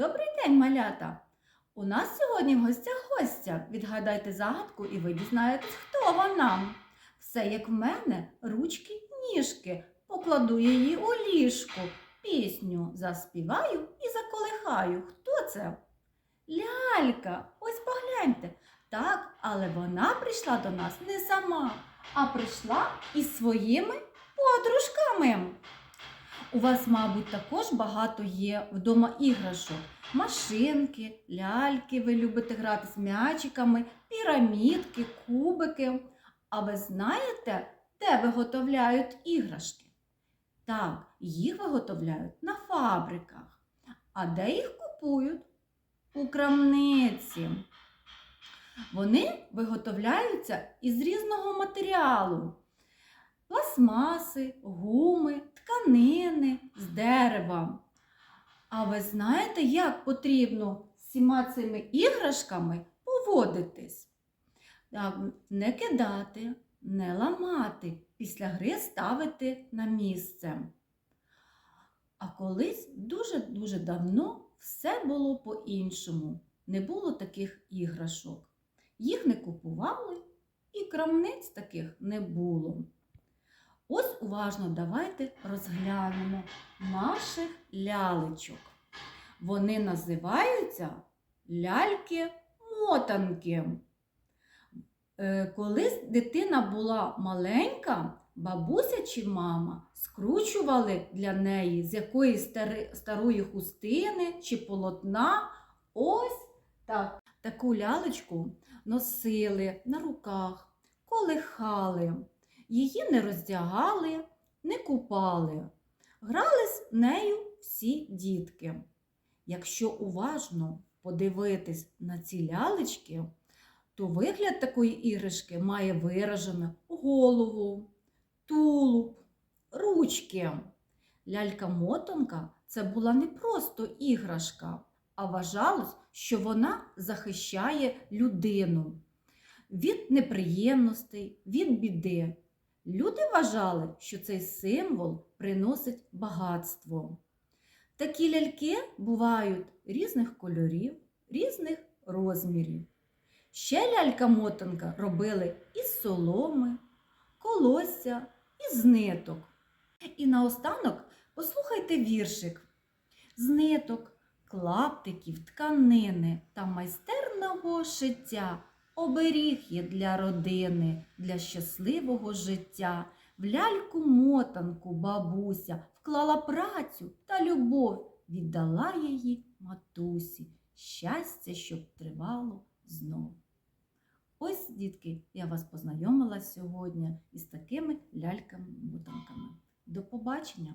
Добрий день, малята! У нас сьогодні в гостях гостя. Відгадайте загадку і ви дізнаєтесь, хто вона. Все як в мене, ручки, ніжки. Покладу її у ліжку. Пісню заспіваю і заколихаю. Хто це? Лялька, ось погляньте. Так, але вона прийшла до нас не сама, а прийшла із своїми подружками. У вас, мабуть, також багато є вдома іграшок. Машинки, ляльки, ви любите грати з м'ячиками, пірамідки, кубики. А ви знаєте, де виготовляють іграшки? Так, їх виготовляють на фабриках. А де їх купують? У крамниці. Вони виготовляються із різного матеріалу пластмаси, гуми, тканини з дерева. А ви знаєте, як потрібно з всіма цими іграшками поводитись? Не кидати, не ламати, після гри ставити на місце. А колись дуже-дуже давно все було по-іншому. Не було таких іграшок. Їх не купували, і крамниць таких не було. Ось уважно давайте розглянемо наших лялечок. Вони називаються ляльки-мотанки. Е, Колись дитина була маленька, бабуся чи мама скручували для неї з якоїсь старої хустини чи полотна ось так. Таку лялечку носили на руках, колихали. Її не роздягали, не купали. Грали з нею всі дітки. Якщо уважно подивитись на ці лялечки, то вигляд такої іграшки має виражену голову, тулуб, ручки. Лялька-мотанка це була не просто іграшка, а вважалось, що вона захищає людину від неприємностей, від біди. Люди вважали, що цей символ приносить багатство. Такі ляльки бувають різних кольорів, різних розмірів. Ще лялька-мотанка робили із соломи, колосся, із ниток. І наостанок послухайте віршик. З ниток, клаптиків, тканини та майстерного шиття оберіг є для родини, для щасливого життя. В ляльку-мотанку бабуся вклала працю та любов, віддала її матусі. Щастя, щоб тривало знов. Ось, дітки, я вас познайомила сьогодні із такими ляльками-мотанками. До побачення!